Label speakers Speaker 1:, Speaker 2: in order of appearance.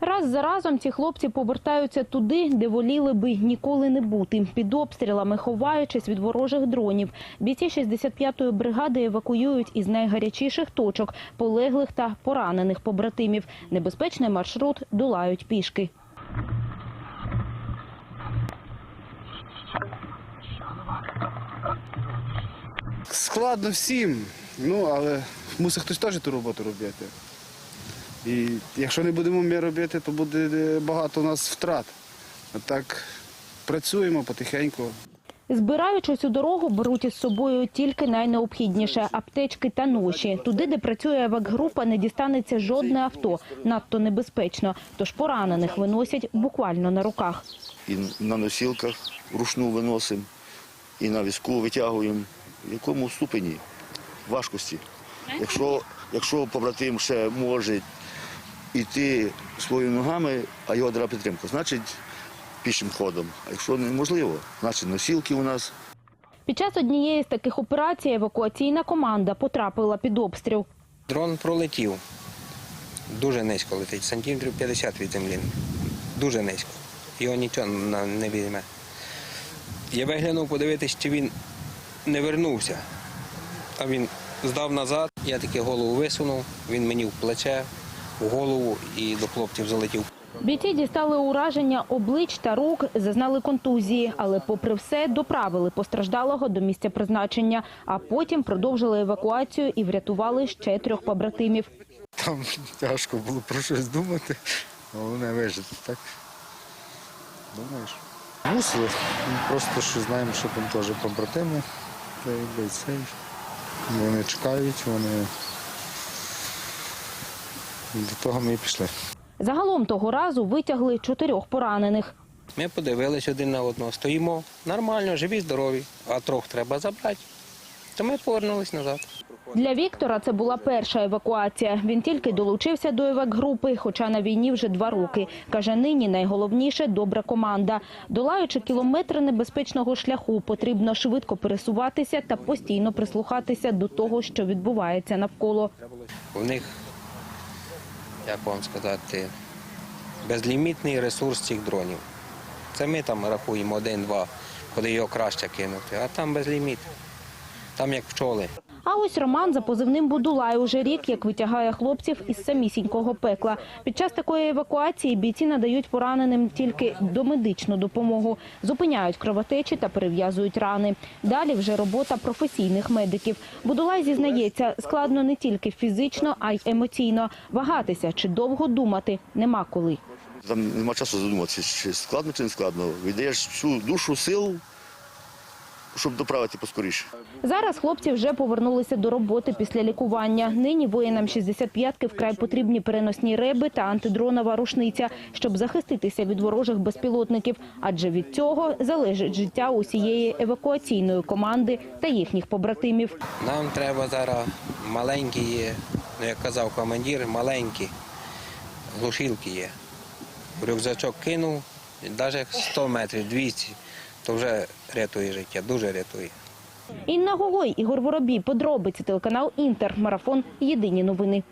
Speaker 1: Раз за разом ці хлопці повертаються туди, де воліли би ніколи не бути. Під обстрілами, ховаючись від ворожих дронів. Бійці 65-ї бригади евакуюють із найгарячіших точок полеглих та поранених побратимів. Небезпечний маршрут долають пішки.
Speaker 2: Складно всім, ну але мусить хтось теж ту роботу робити. І якщо не будемо ми робити, то буде е, багато у нас втрат. А так працюємо потихеньку.
Speaker 1: Збираючись у дорогу, беруть із собою тільки найнеобхідніше – аптечки та ноші. Туди, де працює евакгрупа, не дістанеться жодне авто. Надто небезпечно. Тож поранених виносять буквально на руках.
Speaker 3: і на носілках вручну виносимо, і на візку витягуємо. В якому ступені важкості. Якщо, якщо побратим ще може йти своїми ногами, а його треба підтримка, значить пішим ходом. А якщо неможливо, значить носілки у нас.
Speaker 1: Під час однієї з таких операцій евакуаційна команда потрапила під обстріл.
Speaker 4: Дрон пролетів. Дуже низько летить, сантиметрів 50 від землі. Дуже низько. Його нічого не візьме. Я виглянув подивитись, чи він не вернувся. А він здав назад, я таки голову висунув, він мені в плече, в голову і до хлопців залетів.
Speaker 1: Бійці дістали ураження облич та рук, зазнали контузії, але попри все доправили постраждалого до місця призначення, а потім продовжили евакуацію і врятували ще трьох побратимів.
Speaker 5: Там тяжко було про щось думати, головне вижити, так? Думаєш? Мусили. Ми Просто що знаємо, що там теж побратими, та й. Вони чекають, вони до того ми і пішли.
Speaker 1: Загалом того разу витягли чотирьох поранених.
Speaker 4: Ми подивились один на одного, стоїмо нормально, живі, здорові, а трьох треба забрати. То ми повернулись назад.
Speaker 1: Для Віктора це була перша евакуація. Він тільки долучився до евакгрупи, хоча на війні вже два роки. Каже, нині найголовніше – добра команда. Долаючи кілометри небезпечного шляху, потрібно швидко пересуватися та постійно прислухатися до того, що відбувається навколо.
Speaker 4: У них, як вам сказати, безлімітний ресурс цих дронів. Це ми там рахуємо один-два, куди його краще кинути, а там безліміт. Там як пчоли.
Speaker 1: А ось Роман за позивним Будулай уже рік, як витягає хлопців із самісінького пекла. Під час такої евакуації бійці надають пораненим тільки домедичну допомогу, зупиняють кровотечі та перев'язують рани. Далі вже робота професійних медиків. Будулай зізнається, складно не тільки фізично, а й емоційно. Вагатися чи довго думати нема коли.
Speaker 3: Там нема часу задуматися, чи складно, чи не складно. Віддаєш всю душу, сил, щоб доправити поскоріше.
Speaker 1: Зараз хлопці вже повернулися до роботи після лікування. Нині воїнам 65-ки вкрай потрібні переносні реби та антидронова рушниця, щоб захиститися від ворожих безпілотників. Адже від цього залежить життя усієї евакуаційної команди та їхніх побратимів.
Speaker 4: Нам треба зараз маленькі ну як казав командир, маленькі глушилки є. Рюкзачок кинув, навіть 100 метрів, 200, то вже рятує життя, дуже рятує.
Speaker 1: Інна Гогой, Ігор Воробій, подробиці телеканал Інтер, марафон. Єдині новини.